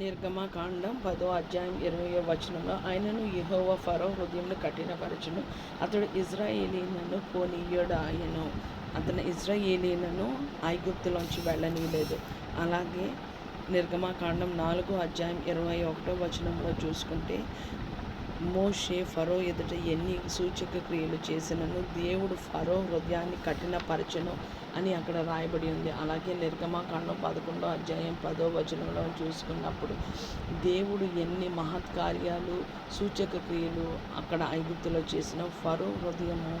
నిర్గమకాండం పదో అధ్యాయం ఇరవై వచనంలో ఆయనను యహోవ ఫరో హృదయంను కఠినపరచును. అతడు ఇజ్రాయేలీలను పోనీయుడు ఆయను అతను ఇజ్రాయేలీలను ఐగుప్తులోంచి వెళ్ళనీయలేదు. అలాగే నిర్గమకాండం నాలుగో అధ్యాయం ఇరవై ఒకటో వచనంలో చూసుకుంటే మోషే ఫరో ఎదుట ఎన్ని సూచక క్రియలు చేసినను? దేవుడు ఫరో హృదయాన్ని కఠినపరచను అని అక్కడ రాయబడి ఉంది. అలాగే నిర్గమాకాండం పదకొండో అధ్యాయం పదో వచనంలో చూసుకున్నప్పుడు దేవుడు ఎన్ని మహత్కార్యాలు సూచక క్రియలు అక్కడ ఐగుప్తులో చేసిన ఫరో హృదయము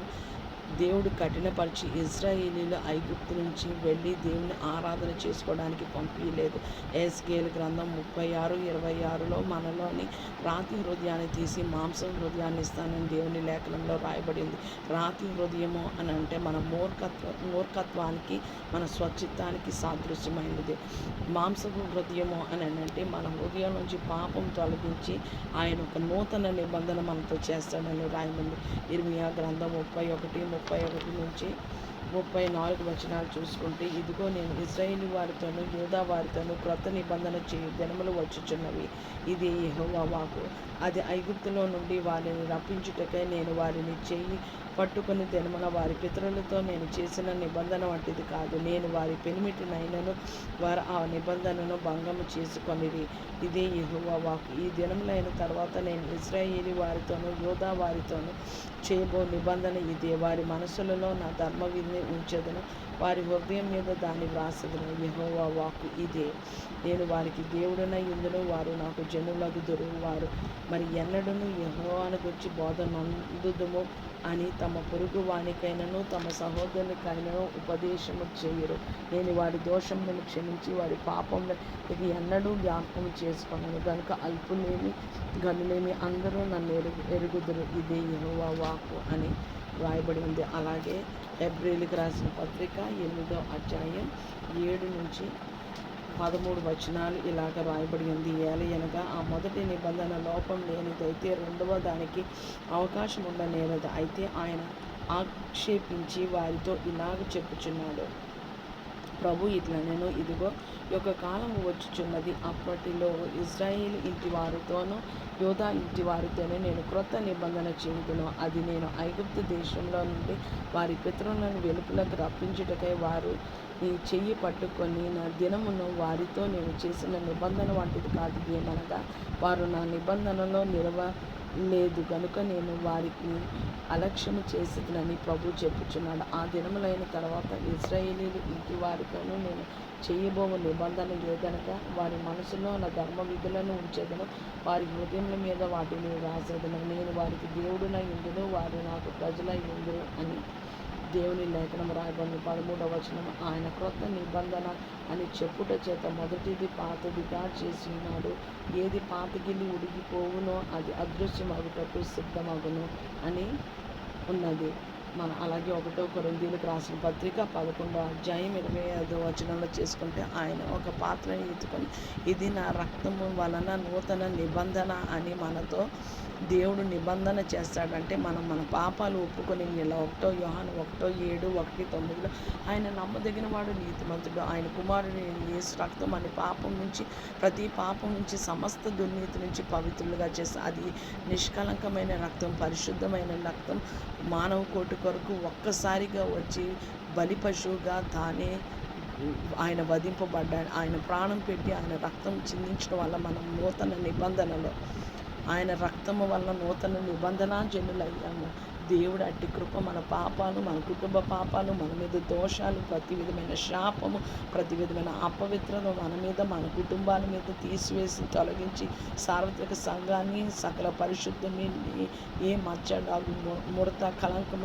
దేవుడు కఠినపరిచి ఇజ్రాయేలీలు ఐగుప్తు నుంచి వెళ్ళి దేవుని ఆరాధన చేసుకోవడానికి పంపించలేదు ఎస్కేల్ గ్రంథం ముప్పై ఆరు ఇరవై ఆరులో మనలోని రాతి హృదయాన్ని తీసి మాంసం హృదయాన్ని ఇస్తానని దేవుని లేఖనంలో రాయబడింది. రాతి హృదయము అని అంటే మన మూర్ఖత్వ మూర్ఖత్వానికి మన స్వచ్ఛత్వానికి సాదృశ్యమైనది. మాంసపు హృదయము అని అంటే మన హృదయం నుంచి పాపం తొలగించి ఆయన ఒక నూతన నిబంధన మనతో చేస్తాడని రాయబడింది. ఇర్మియా గ్రంథం ముప్పై ఒకటి ముప్పై ఒకటి నుంచి ముప్పై నాలుగు వచనాలు చూసుకుంటే ఇదిగో నేను ఇజ్రాయిల్ వారితోనూ యూదా వారితోనూ క్రొత్త నిబంధన చేయు దినములు వచ్చుచున్నవి. ఇది యెహోవా వాకు అది ఐగుప్తులో నుండి వారిని రప్పించుటకై నేను వారిని చెయ్యి పట్టుకుని దినమున వారి పితరులతో నేను చేసిన నిబంధన వంటిది కాదు. నేను వారి పెనిమిటినైనను వారు ఆ నిబంధనను భంగము చేసుకొనిది ఇదే యహోవా వాకు ఈ దినములైన తర్వాత నేను ఇజ్రాయేలీ వారితోనూ యోధా వారితోనూ చేయబో నిబంధన ఇదే. వారి మనసులలో నా ధర్మ విధిని ఉంచెదను. వారి హృదయం మీద దాన్ని వ్రాసదును. యహోవా వాకు ఇదే. నేను వారికి దేవుడున ఇందును వారు నాకు జనులగుదురు. వారు మరి ఎన్నడను యహోవాను గురించి బోధ నందుదుము అని తమ పొరుగు వానికైనను తమ సహోదరునికైనను ఉపదేశము చేయరు. నేను వారి దోషములను క్షమించి వారి పాపములను ఇది ఎన్నడూ జ్ఞాపకం చేసుకున్నాను కనుక అల్పులేమి గనులేమి అందరూ నన్ను ఎరుగు ఎరుగుదురు. ఇదే యహోవా వాకు అని రాయబడి ఉంది. అలాగే ఏప్రిల్కి రాసిన పత్రిక ఎనిమిదో అధ్యాయం ఏడు నుంచి పదమూడు వచనాలు ఇలాగ రాయబడి ఉంది. ఏలయనగా ఆ మొదటి నిబంధన లోపం లేనిదైతే రెండవ దానికి అవకాశం ఉండనేరదు అయితే ఆయన ఆక్షేపించి వారితో ఇలాగ చెప్పుచున్నాడు. ప్రభు ఇట్లా నేను ఇదిగో యొక్క కాలం వచ్చుచున్నది. అప్పటిలో ఇజ్రాయిల్ ఇంటి వారితోనూ యోధా ఇంటి వారితోనే నేను క్రొత్త నిబంధన చేయుదును. అది నేను ఐగుప్తు దేశంలో నుండి వారి పితరులను వెలుపులకు రప్పించుటకై వారు ఈ చెయ్యి పట్టుకొని నా దినమును వారితో నేను చేసిన నిబంధన వంటిది కాదు. ఏమనగా వారు నా నిబంధనలో నిలవ లేదు కనుక నేను వారికి అలక్ష్యము చేసేదనని ప్రభు చెప్పుచున్నాడు. ఆ దినములైన తర్వాత ఇజ్రాయేలీలు ఇంటి వారితోనూ నేను చేయబోవు నిబంధన లేదనక వారి మనసులో నా ధర్మ విధులను ఉంచేదను. వారి హృదయముల మీద వాటిని రాసేదను. నేను వారికి దేవుడునై ఉండును. వారు నాకు ప్రజలై ఉందురు అని దేవుని లేఖనం రాయబడిన పదమూడవ వచనం ఆయన క్రొత్త నిబంధన అని చెప్పుట చేత మొదటిది పాతదిగా చేసి ఉన్నాడు ఏది పాతగిల్లి ఉడిగిపోవునో అది అదృశ్యమగుటకు సిద్ధమగును అని ఉన్నది. మన అలాగే ఒకటో కొరందీలకు రాసిన పత్రిక పదకొండో అధ్యాయం ఇరవై ఐదో వచనంలో చేసుకుంటే ఆయన ఒక పాత్రని ఎత్తుకొని ఇది నా రక్తము వలన నూతన నిబంధన అని మనతో దేవుడు నిబంధన చేస్తాడంటే మనం మన పాపాలు ఒప్పుకొని ఇలా ఒకటో యోహాను ఒకటో ఏడు ఒకటి తొమ్మిదిలో ఆయన నమ్మదగిన వాడు నీతిమంతుడు. ఆయన కుమారుడు యేసు రక్తం అని పాపం నుంచి ప్రతి పాపం నుంచి సమస్త దుర్నీతి నుంచి పవిత్రులుగా చేస్తే. అది నిష్కలంకమైన రక్తం పరిశుద్ధమైన రక్తం మానవ కోటు కొరకు ఒక్కసారిగా వచ్చి బలి పశువుగా తానే ఆయన వధింపబడ్డాడు. ఆయన ప్రాణం పెట్టి ఆయన రక్తం చిందించడం వల్ల మనం నూతన నిబంధనలో ఆయన రక్తము వల్ల నూతన నిబంధన జనులయ్యాము దేవుడు అట్టి కృప మన పాపాలు మన కుటుంబ పాపాలు మన మీద దోషాలు ప్రతి విధమైన శాపము ప్రతి విధమైన అపవిత్రత మన మీద మన కుటుంబాల మీద తీసివేసి తొలగించి సార్వత్రిక సంఘాన్ని సకల పరిశుద్ధిని ఏ మచ్చ డాగు ముడత కలంకము